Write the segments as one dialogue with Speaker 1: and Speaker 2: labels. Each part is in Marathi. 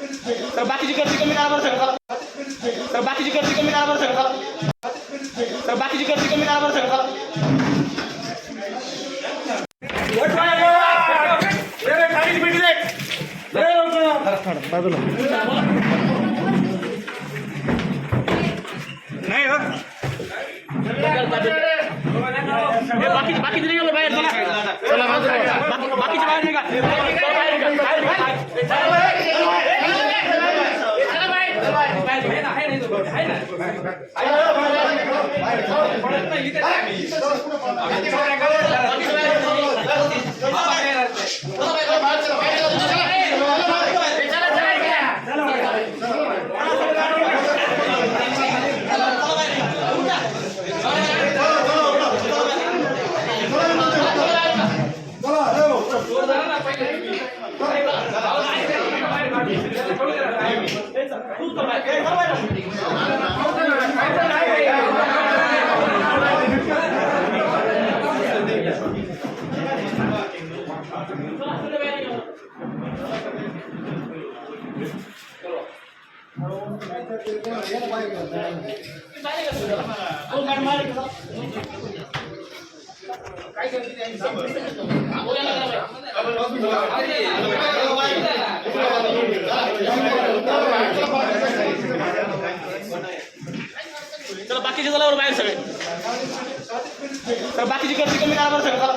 Speaker 1: तर बाकीची गर्दी कमी करा बरं सगळं चला. तर बाकीची गर्दी कमी करा बरं सगळं चला. तर बाकीची गर्दी कमी करा बरं सगळं चला. नाही हो हे बाकीचे बाकीचे निघाले बाहेर चला चला बाजूला. बाकी- बाकीचे बाहेर निघा चला बाहेर निघा. Hey, come. चला बाकीचे चला बरं बाहेर सगळे तर बाकीची गर्दी कमी करा बरं सगळं चला।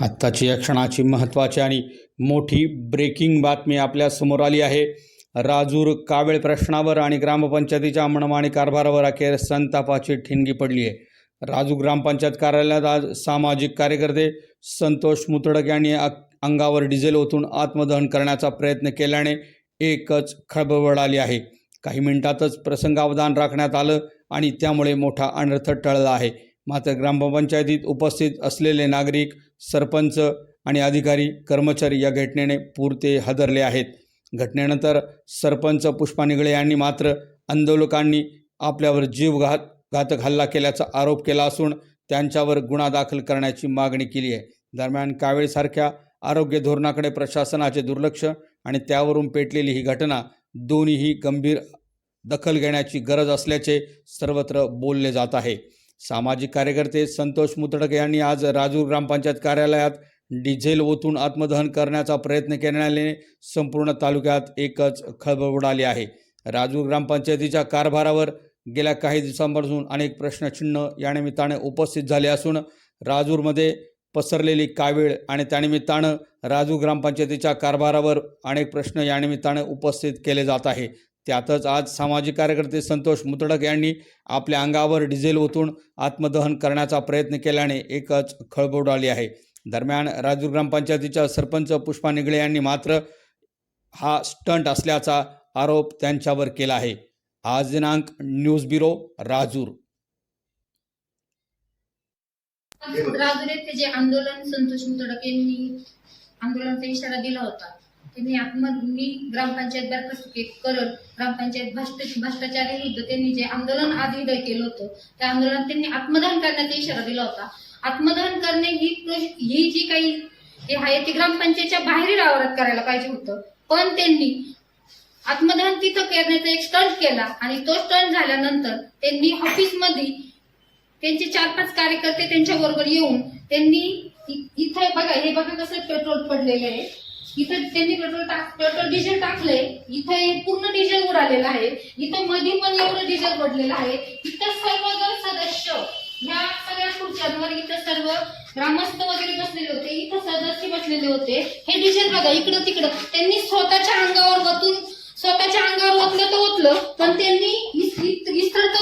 Speaker 2: आत्ताची या क्षणाची महत्त्वाची आणि मोठी ब्रेकिंग बातमी आपल्यासमोर आली आहे. राजूर कावेळ प्रश्नावर आणि ग्रामपंचायतीच्या मनमानी कारभारावर अखेर संतापाची ठिणगी पडली आहे. राजू ग्रामपंचायत कार्यालयात आज सामाजिक कार्यकर्ते संतोष मुतडक यांनी अंगावर डिझेल ओतून आत्मदहन करण्याचा प्रयत्न केल्याने एकच खळबळाली आहे. काही मिनिटातच प्रसंगावधान राखण्यात आलं आणि त्यामुळे मोठा अनर्थ टळला आहे. मात्र ग्रामपंचायतीत उपस्थित असलेले नागरिक सरपंच आणि अधिकारी कर्मचारी या घटनेने पुरते हादरले आहेत. घटनेनंतर सरपंच पुष्पा निगळे यांनी मात्र आंदोलकांनी आपल्यावर जीवघात घातक हल्ला केल्याचा आरोप केला असून त्यांच्यावर गुन्हा दाखल करण्याची मागणी केली आहे. दरम्यान कावेळसारख्या आरोग्य धोरणाकडे प्रशासनाचे दुर्लक्ष आणि त्यावरून पेटलेली ही घटना दोन्हीही गंभीर दखल घेण्याची गरज असल्याचे सर्वत्र बोलले जात आहे. सामाजिक कार्यकर्ते संतोष मुतडक यांनी आज राजूर ग्रामपंचायत कार्यालयात डिझेल ओतून आत्मदहन करण्याचा प्रयत्न केल्याने संपूर्ण तालुक्यात एकच खळबळ उडाली आहे. राजूर ग्रामपंचायतीच्या कारभारावर गेल्या काही दिवसांपासून अनेक प्रश्नचिन्ह या निमित्ताने उपस्थित झाले असून राजूरमध्ये पसरलेली कावीळ आणि त्यानिमित्तानं राजू ग्रामपंचायतीच्या कारभारावर अनेक प्रश्न यानिमित्तानं उपस्थित केले जात आहे. त्यातच आज सामाजिक कार्यकर्ते संतोष मुतडक यांनी आपल्या अंगावर डिझेल ओतून आत्मदहन करण्याचा प्रयत्न केल्याने एकच खळबळ उडाली आहे. दरम्यान राजूर ग्रामपंचायतीच्या सरपंच पुष्पा निगळे यांनी मात्र हा स्टंट असल्याचा आरोप त्यांच्यावर केला आहे. आज दिनांक न्यूज ब्युरो राजूर.
Speaker 3: राजूर येथे जे आंदोलन संतोष मुतडक यांनी आंदोलनाचा इशारा दिला होता. त्यांनी मी ग्रामपंचायत बरखास्त करत ग्रामपंचायत भ्रष्ट भ्रष्टाचार विरुद्ध त्यांनी जे आंदोलन आधी केलं होतं त्या आंदोलनात त्यांनी आत्मदहन करण्याचा इशारा दिला होता. आत्मदहन करणे ही ही जी काही हे आहे ती ग्रामपंचायतच्या बाहेरील आवारात करायला पाहिजे होतं. पण त्यांनी आत्मदहन तिथं करण्याचा एक स्टंट केला आणि तो स्टंट झाल्यानंतर त्यांनी ऑफिसमध्ये त्यांचे चार पाच कार्यकर्ते त्यांच्या बरोबर येऊन त्यांनी इथं बघा हे बघा कसं पेट्रोल पडलेलं आहे. इथं त्यांनी पेट्रोल टाक पेट्रोल डिझेल टाकलंय. इथं पूर्ण डिझेल उडालेलं आहे. इथं मध्ये पण एवढं डिझेल पडलेलं आहे. इथं सर्वजण सदस्य ह्या सगळ्या खुर्च्यांवर इथं सर्व ग्रामस्थ वगैरे बसलेले होते. इथं सदस्य बसलेले होते. हे डिझेल बघा इकडं तिकडं. त्यांनी स्वतःच्या अंगावर बघून स्वतःच्या अंगावर त्यांनी तर इत- पण त्यांनी प्रयत्न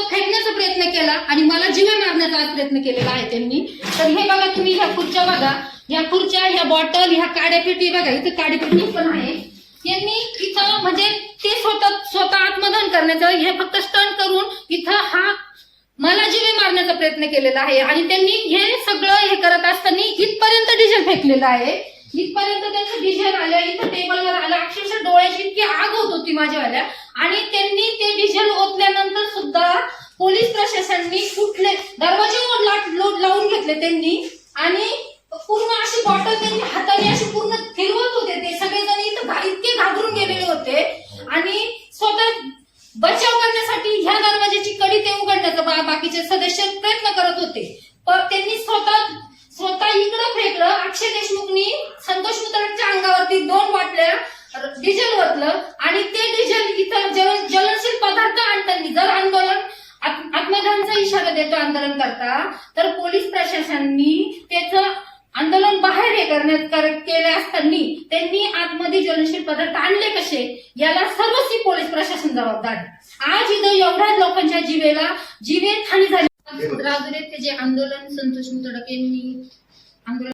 Speaker 3: केला आणि मला जीवे मारण्याचा आज प्रयत्न केलेला आहे त्यांनी. तर हे बघा तुम्ही ह्या खुर्च्या बघा. ह्या खुर्च्या ह्या बॉटल ह्या काड्यापेटी बघा इथं काड्यापेटी पण आहे. यांनी इथं म्हणजे ते स्वतः स्वतः आत्मदान करण्याचं हे फक्त स्टंट करून इथं हा मला जीवे मारण्याचा प्रयत्न केलेला आहे. आणि त्यांनी हे सगळं हे करत असताना इथपर्यंत डिझेल फेकलेलं आहे. इथपर्यंत त्यांचं डिझेल आलं इथं टेबलवर आलं. अक्षरशः डोळ्याची इतकी आग होत होती माझ्यावाल्या. आणि त्यांनी ते डिझेल ओतल्यानंतर सुद्धा पोलीस प्रशासनाने कुठले दरवाजे लोट लावून घेतले त्यांनी. आणि पूर्ण अशी बॉटल त्यांनी हाताने अशी पूर्ण फिरवत होते ते. सगळेजण इथं इतके घाबरून गेलेले होते. आणि स्वतः बचाव करण्यासाठी ह्या दरवाजाची कडी ते उघडण्याचा बा- बाकीचे सदस्य प्रयत्न करत होते. पण त्यांनी स्वतः स्वतः इकडं फेकलं. अक्षय देशमुखनी संतोष मुतडच्या अंगावरती दोन बाटल्या डिझेल ओतलं आणि ते डिझेल इथं जल ज्वलनशील पदार्थ आणताना जर आंदोलन आत- देतो आंदोलन करता तर पोलीस प्रशासनाने त्याचं आंदोलन बाहेर हे करण्यात कर- केले असताना त्यांनी आतमध्ये ज्वलनशील पदार्थ आणले कसे? याला सर्वस्वी पोलीस प्रशासन जबाबदार. आज इथं एवढ्या लोकांच्या जीवेला जीवे हानी झाली. राजुरे ते जे आंदोलन संतोष मुतडक यांनी आंदोलन